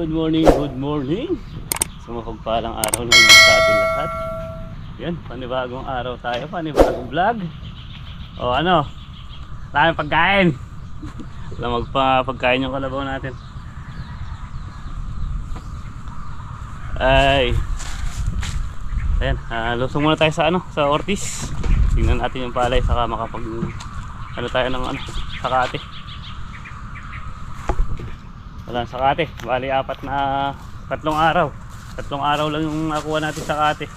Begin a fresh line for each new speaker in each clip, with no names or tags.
good morning, good morning. Sumapagpalang araw ng sa ating lahat. Yan, panibagong araw tayo, panibagong vlog. O ano, tayong pagkain. Alam magpa pagkain yung kalabaw natin. Ay. Ayan, ah, lusong muna tayo sa ano, sa Ortiz. Tingnan natin yung palay saka makapag ano tayo ng ano, sakate. Wala sa kate. Bali apat na tatlong araw. Tatlong araw lang yung nakuha natin sa kate.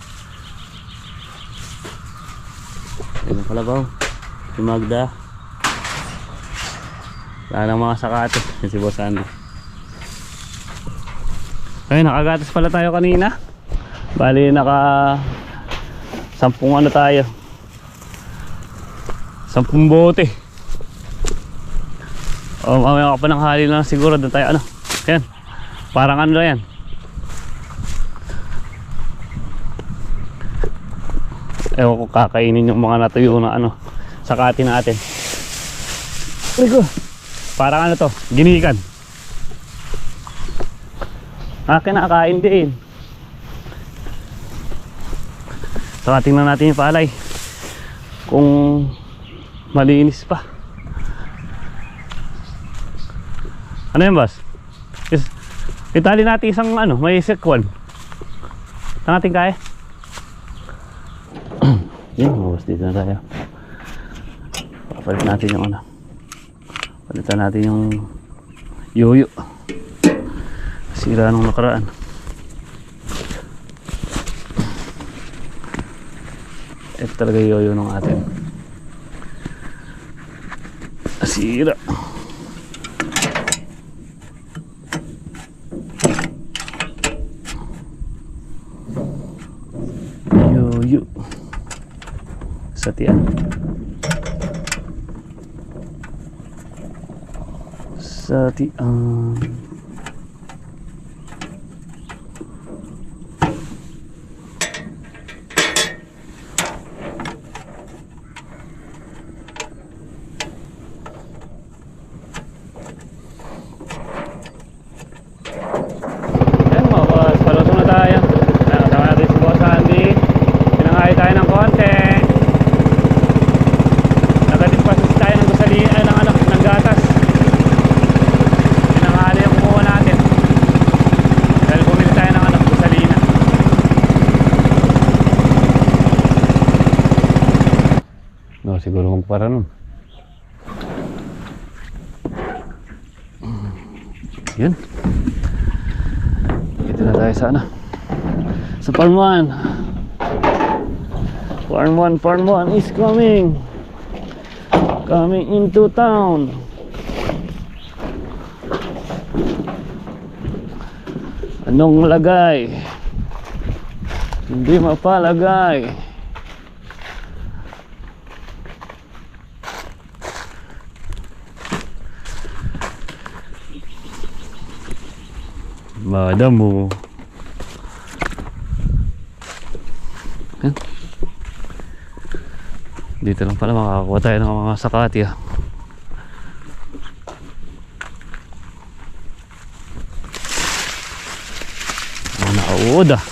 Ayun ang kalabaw. Si Magda. Wala nang mga sakate. Yan si Boss Andy. Ayun, nakagatas pala tayo kanina. Bali naka sampung ano tayo. Sampung bote. O mamaya ka pa ng hali lang siguro doon tayo ano. Yan. Parang ano yan. Ewan ko kakainin yung mga natuyo na ano. Sakati natin. Rico. Parang ano to. Ginikan. Ah, kinakain din. Saka tingnan natin yung palay. Kung malinis pa. Ano yan, boss? Is, itali natin isang ano, may sekwan. Saan natin kaya? Yan, boss, dito na tayo. Papalit natin yung ano. Palitan natin yung yoyo. Sira nung nakaraan. Ito talaga yoyo nung atin. Sira. Yoyo. Sa tiyan. Sa tiyan. Yan mga boss, palusong na tayo. Ayan, Kasama natin si Boss Andy. Pinangahay tayo ng konti. Nagating pa tayo ng gusali, ay ng ano, ng gatas. Pinanghali yung kumuha natin. Dahil bumili tayo ng ano, gusalina. No, siguro kung para nun. Yun. Dito na tayo sa ano. Sa Farm 1. Farm 1, Farm 1 is coming. Coming into town. Anong lagay? Hindi mapalagay. Madam mo. Dito lang pala makakakuha tayo ng mga sakati ah. Mga nakauod ah.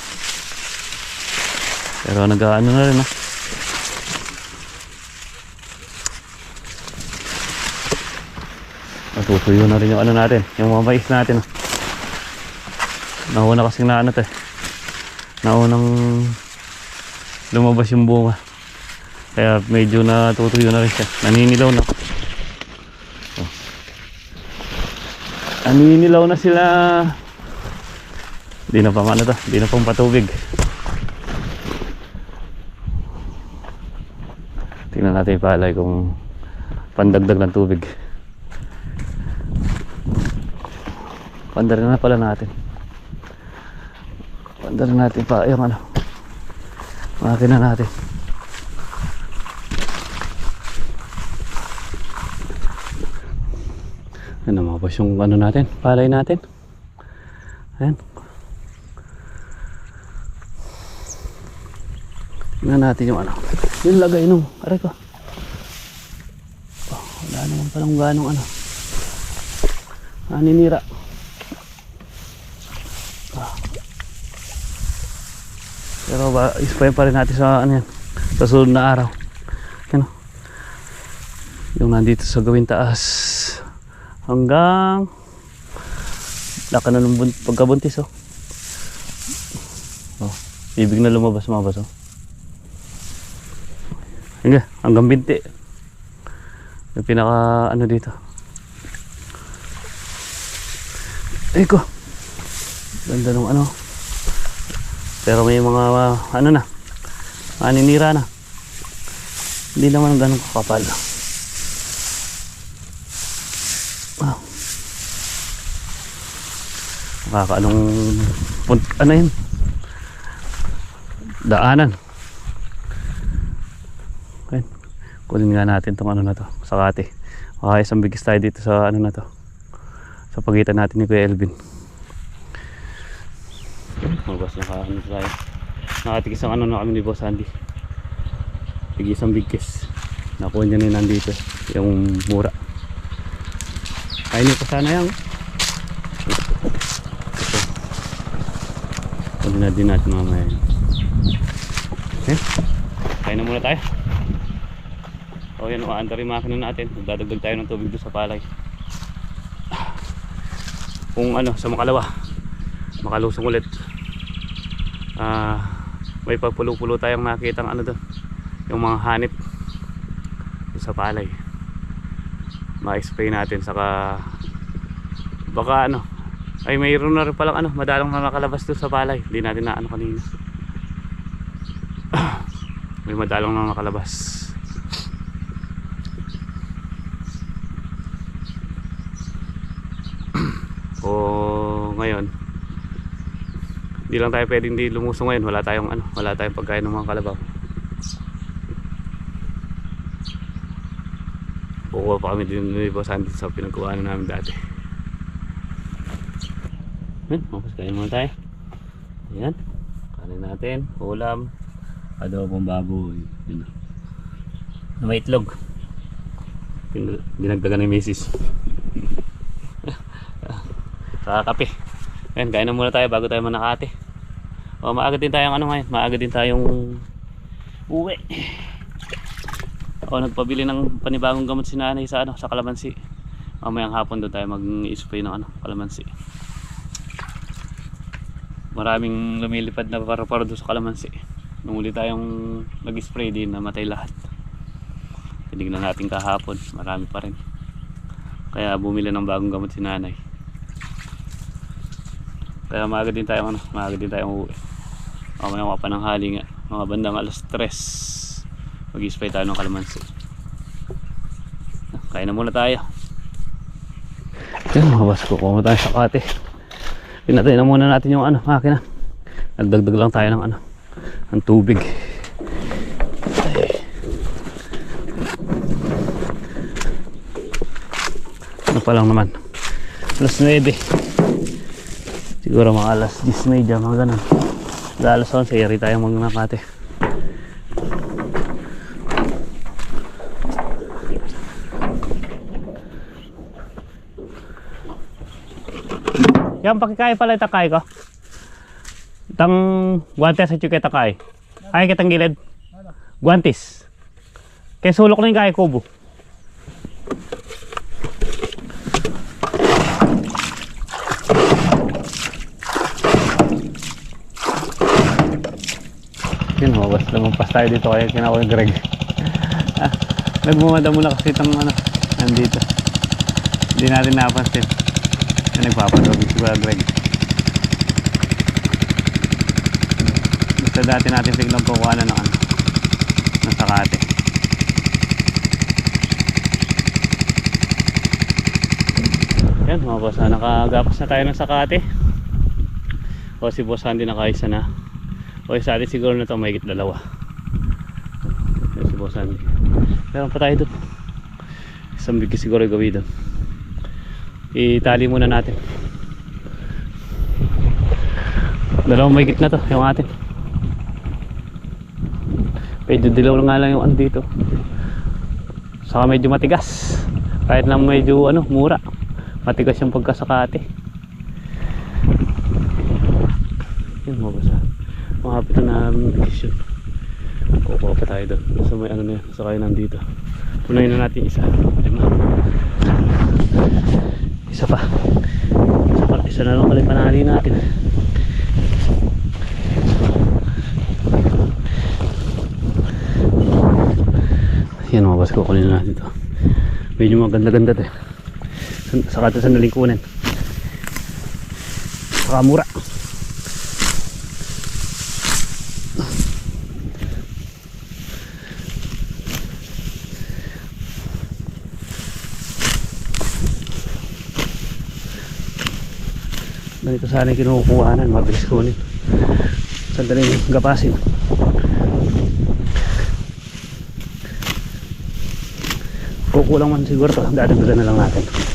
Pero nag-ano na rin ah. Natutuyo na rin yung ano natin, yung mga mais natin ah. Nauna kasing na to eh. Naunang lumabas yung bunga. Kaya medyo natutuyo na rin siya. Naninilaw na. Oh. Naninilaw na sila. Di na pang ano to. Di na pang patubig. Tingnan natin yung palay kung pandagdag ng tubig. Pandar na pala natin. Pandar natin pa yung ano. Makina natin. tapos yung ano natin palay natin. Ayan. Tingnan natin yung ano. Yung lagay nung aray ko. Oh, wala naman palang ganong ano. Ah, Naninira ah. pero ba ispay pa rin natin sa ano yan sa sunod na araw. Ano yung nandito sa gawin taas. Hanggang laka na ng bun- pagkabuntis oh. Oh, ibig na lumabas mabas oh. Hanggang, hanggang binti. Yung pinaka ano dito. Ay ko. Ganda ng ano. Pero may mga ano na. Maninira na. Hindi naman ganun kakapal. Nakakaanong punt, ano yun? Daanan. Okay. Kunin nga natin tong ano na to. Sakati. Okay, isang bigis tayo dito sa ano na to. Sa pagitan natin ni Kuya Elvin. Magbas na ka, ano tayo. Nakatigis ang ano na kami ni Boss Andy. Tigis ang bigkis. Nakuha niya na yun nandito. Yung mura. Kainin ko sana yan. Ito. Pwede na din natin mamaya yun. Okay. Kain na muna tayo. O yan, umaanda rin makina natin. Magdadagdag tayo ng tubig doon sa palay. Kung ano, sa makalawa. Makalusong ulit. Ah, may pagpulo-pulo tayong nakitang ano doon. Yung mga hanip sa palay. Ma-spray natin saka baka ano ay mayroon na rin palang ano madalang na nakalabas doon sa palay. Hindi natin na ano kanina. May madalang na nakalabas. O ngayon hindi lang tayo pwedeng di lumusong ngayon. Wala tayong ano wala tayong pagkain ng mga kalabaw kukuha pa kami din ni Boss Andy sa pinagkuhaan namin dati yun mapas kain muna tayo ayan kanin natin ulam adobong baboy yun na may itlog dinagdagan ni Mrs. sa kape Ayan, kain na muna tayo bago tayo manakate. O, maaga din tayong ano ngayon, maaga din tayong uwi. O, nagpabili ng panibagong gamot si nanay sa ano, sa kalamansi. Mamayang hapon doon tayo mag-spray ng ano, kalamansi. Maraming lumilipad na para-para doon sa kalamansi. Nung uli tayong nag-spray din, namatay lahat. Tinignan natin kahapon, marami pa rin. Kaya bumili ng bagong gamot si nanay. Kaya maaga din tayo ano, maaga din tayong uuwi. Mamaya mga pananghali nga, mga bandang alas 3. Mag-spray tayo ng kalamansi. Kain na muna tayo. Yan mga boss, kukuha tayo sa kate. Pinatay na muna natin yung ano, makina. Nagdagdag lang tayo ng ano, ng tubig. Ano pa lang naman. Alas 9. Siguro mga alas 10 media, mga ganun. Alas 11, yari tayo magnakate. Yan, pakikaya pala itakay ko. Tang guantes at yung kitakay. Ay, kitang gilid. Guantes. Kaya sulok na yung kaya kubo. Yun, mabas. Lumampas tayo dito kaya kinakaw yung Greg. ah, nagmumada muna kasi itong ano, nandito. Hindi natin napansin. Yan, nagpapadog si Kuya Greg. Basta dati natin tignan po kung ano ng ano, ng sakate. Yan, mga boss, ah, nakagapas na tayo ng sakate. O si Boss Andy nakaisa na. O sa atin siguro na ito mahigit dalawa. Yan si Boss Andy. Meron pa tayo doon. Isang bigki siguro gawin doon. Itali muna natin. Dalawang mahigit na to yung atin. Medyo dilaw nga lang yung ano dito. Saka medyo matigas. Kahit lang medyo ano, mura. Matigas yung pagkasakate. Yun mo ba sa? Makapit na namin vision. Kukuha pa tayo doon. Sa may ano na yan. Sa kayo nandito. Punayin na natin isa. Lima. Isa pa. Isa pa. Isa na lang ulit panali natin. Yan mga boss, kukunin na natin to. Medyo maganda-ganda to. eh. Saka ito sandaling kunin. Saka mura. Ganito sana yung kinukuhanan, mabilis kunin. Sandaling gapasin. Kukulang man siguro to. Dadagdagan na lang natin.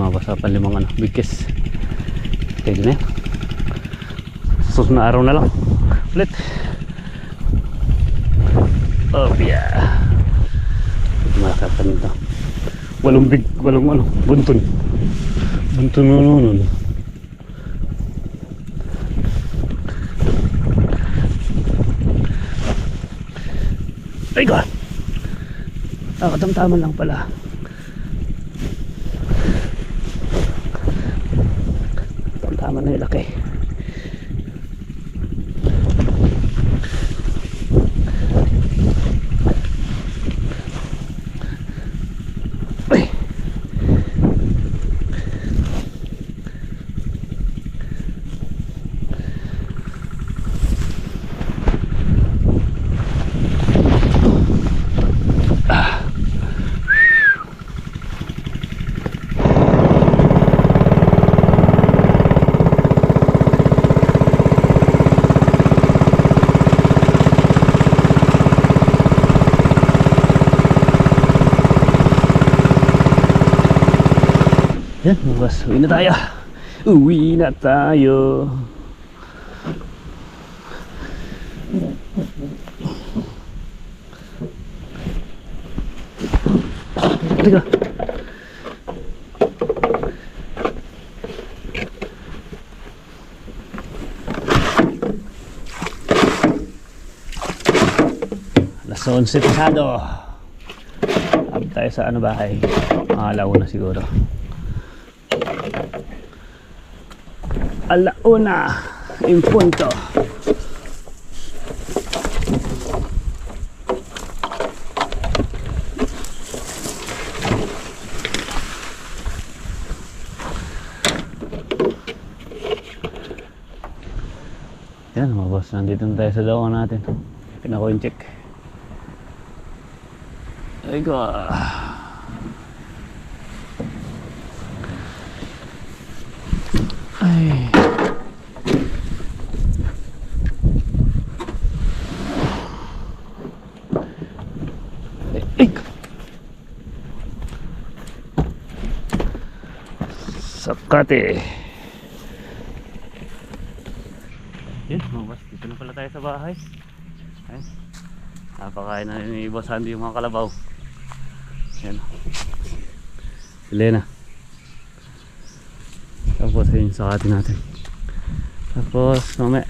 Yan mga basa panlimang ano, bigkis. Na yan. Susunod na araw na lang. Ulit. Oh, yeah. Malaki nito. Walong big, walong ano, buntun. Buntun mo nun. Ay, God! Ah, katamtaman lang pala. Yung laki. Yan, bukas. Uwi na tayo. Uwi na tayo. Teka. Alas 11 pasado. Up tayo sa ano bahay. Mga alauna siguro. Alauna in punto. Yan mga boss nandito na tayo sa dawa natin. Pinako yung check. Ay ko Sakate. Yan, mga boss. Dito na pala tayo sa bahay. Ayun. Napakain na Boss Andy yung mga kalabaw. Yan. Si Lena. Tapos ayun sa atin natin. Tapos mamaya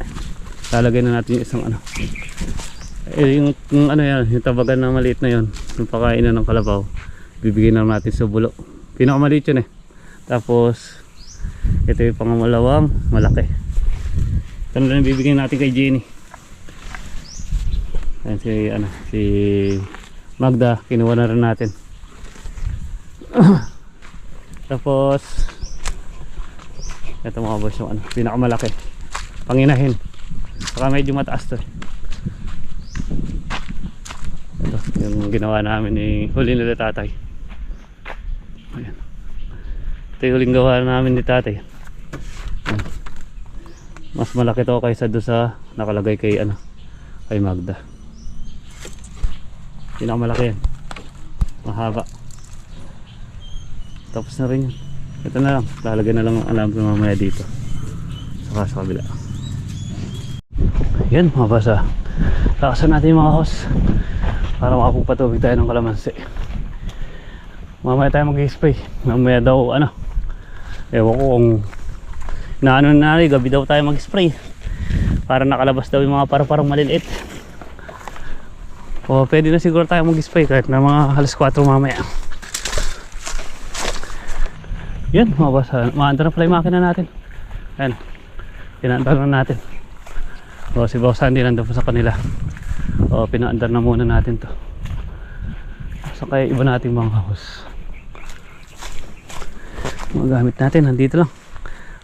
lalagay na natin yung isang ano. Eh, yung, yung ano yan, yung tabagan na maliit na yon, yung pakain na ng kalabaw, bibigyan na natin sa bulo. Pinakamaliit yun eh. Tapos, ito yung pangamalawang malaki. Ito na lang bibigyan natin kay Jenny. Ayan si, ano, si Magda, kinuha na rin natin. Tapos, ito mga boss yung ano, pinakamalaki. Panginahin. Saka medyo mataas to. eh. Ito. Yung ginawa namin ni huli nila tatay. Ito yung huling gawa namin ni. Ayan. Mas malaki to kaysa doon sa nakalagay kay ano kay Magda. Pinakamalaki yan. Mahaba. Tapos na rin yun. Ito na lang. Lalagyan na lang ang alam ko mamaya dito. Saka sa kabila. Yan mga basa. Lakasan natin mga host. Para makapagpatubig tayo ng kalamansi. Mamaya tayo mag-spray. Mamaya daw ano. Ewan ko kung naano na natin. Gabi daw tayo mag-spray. Para nakalabas daw yung mga para-parang maliliit. O pwede na siguro tayo mag-spray kahit na mga halos 4 mamaya. Boss. ah, Maandar na pala yung makina natin. Ayan. Pinaandar na natin. O, si Boss Andy nandun pa sa kanila. O, pinaandar na muna natin to. So, kaya iba nating mga house. Mga gamit natin, nandito lang.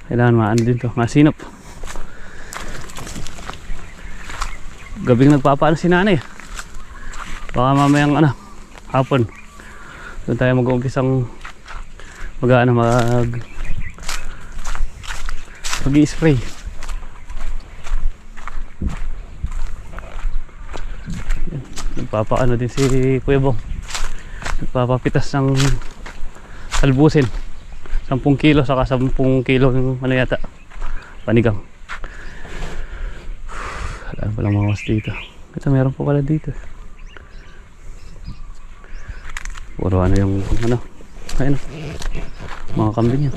Kailangan maano din to, masinop. Gabing nagpapaano si nanay. Baka mamayang ano, hapon. Doon tayo mag-uumpisang mag ano mag mag spray nagpapaano din si Kuya Bong nagpapapitas ng albusin 10 kilo saka 10 kilo yung ano yata. Panigang. Wala palang mga was dito. Ito meron pa pala dito. Puro ano yung ano? Ayun mga kambing yan.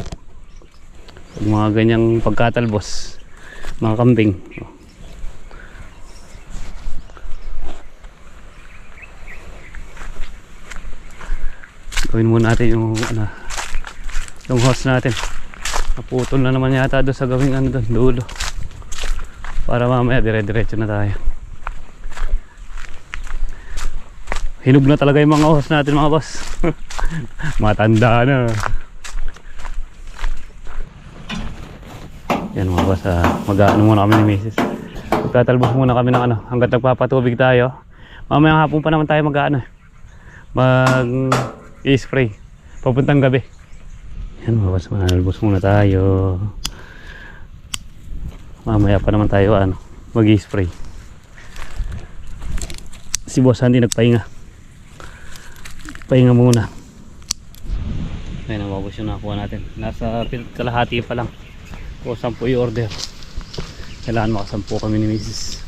Mga ganyang pagkatalbos. Mga kambing. Gawin muna natin yung ano yung hose natin. Naputol na naman yata doon sa gawing ano doon dulo. Para mamaya dire diretso na tayo. Hinog na talaga yung mga hose natin mga boss. Matanda na. Yan mga boss ah, mag-ano muna kami ni misis. Magtatalbos muna kami ng ano hanggat nagpapatubig tayo. Mamaya hapon pa naman tayo mag-ano mag i-spray papuntang gabi yan mga boss manalbos muna tayo. Mamaya pa naman tayo ano mag spray si boss hindi nagpahinga. Pahinga muna. Ayun ang mabos yung nakuha natin. Nasa kalahati pa lang. O 10 yung order. Kailangan makasampu kami ni misis.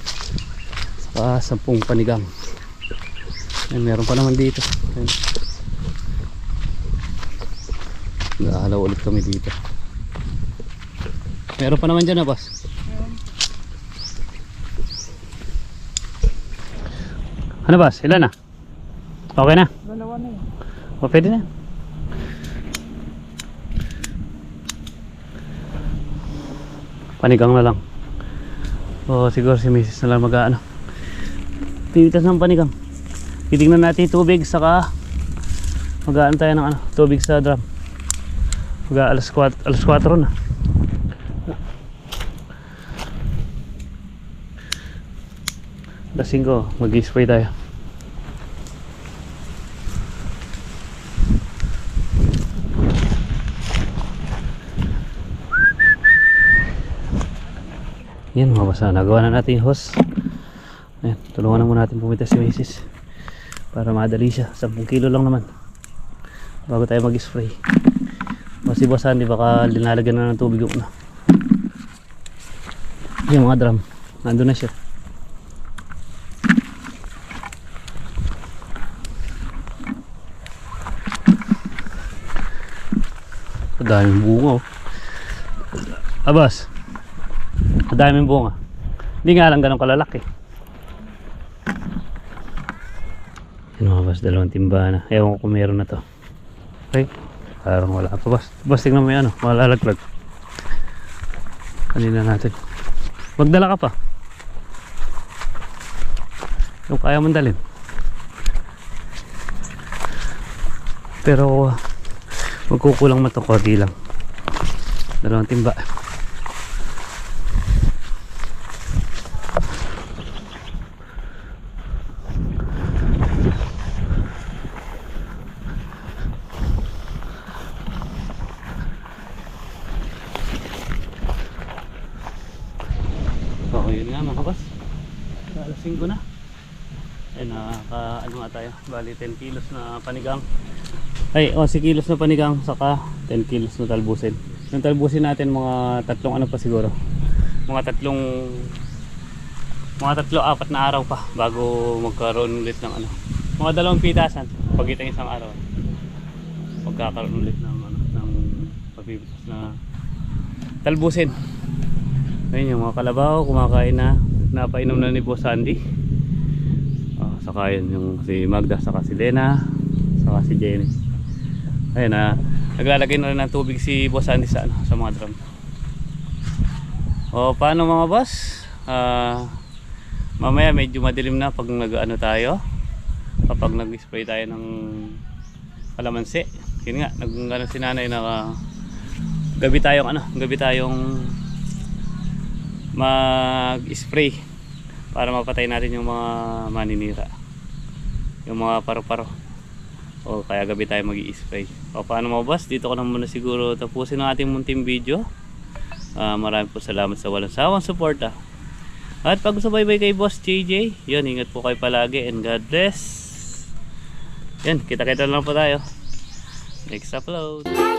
Saka 10 panigang. Ayun meron pa naman dito. Ayun Nahalaw ulit kami dito. Meron pa naman dyan na boss. Ano boss? Ilan na? Okay na?
Dalawa na yun.
O pwede na. Panigang na lang. O siguro si Mrs. na lang mag-ano. Pinitas ng panigang. Titignan natin tubig saka mag-ano tayo ng ano, tubig sa drum. Mag alas 4, alas 4 na. Alas 5, mag-spray tayo. Yan mga basa, nagawa na natin yung hose. Ayan, tulungan na muna natin pumita si Macy's. Para madali siya, 10 kilo lang naman. Bago tayo mag-spray. Kasi basahan, di baka linalagyan na ng tubig yung una. Yung mga drum, nandun na siya. Daming bunga oh. Abas, daming bunga. Hindi nga lang ganun kalalaki. Yan mga boss, dalawang timba na. Ewan ko kung meron na to. Okay. Parang wala pa. Boss, boss tingnan mo yung ano, malalaglag. Kanina natin. Magdala ka pa. Yung kaya mong dalhin. Pero magkukulang man to konti lang. Dalawang timba. na mga boss. Alas 5 na. Ayun, nakaka ano nga tayo. Bali 10 kilos na panigang. Ay, oh, si kilos na panigang saka 10 kilos na talbusin. Yung talbusin natin mga tatlong ano pa siguro. Mga tatlong mga tatlo apat na araw pa bago magkaroon ulit ng ano. Mga dalawang pitasan pag isang araw. Pagkakaroon ulit ng ano ng pabibitas na talbusin. Ayun yung mga kalabaw kumakain na napainom na ni Boss Sandy. Oh, saka yun yung si Magda saka si Lena saka si Jenny. Ayun na naglalagay na rin ng tubig si Boss Sandy sa ano sa mga drum. O paano mga boss? Ah mamaya medyo madilim na pag nag-ano tayo. Kapag nag-spray tayo ng kalamansi. Yun nga, nag ano si nanay na ah, gabi tayong ano, gabi tayong mag-spray para mapatay natin yung mga maninira. Yung mga paru-paro. O kaya gabi tayo mag-i-spray. O paano mga boss? Dito ko na muna siguro tapusin ang ating munting video. Ah, maraming po salamat sa walang sawang suporta. At pag subaybay kay Boss JJ, yun, ingat po kayo palagi and God bless. Yan, kita-kita lang po tayo. Next upload.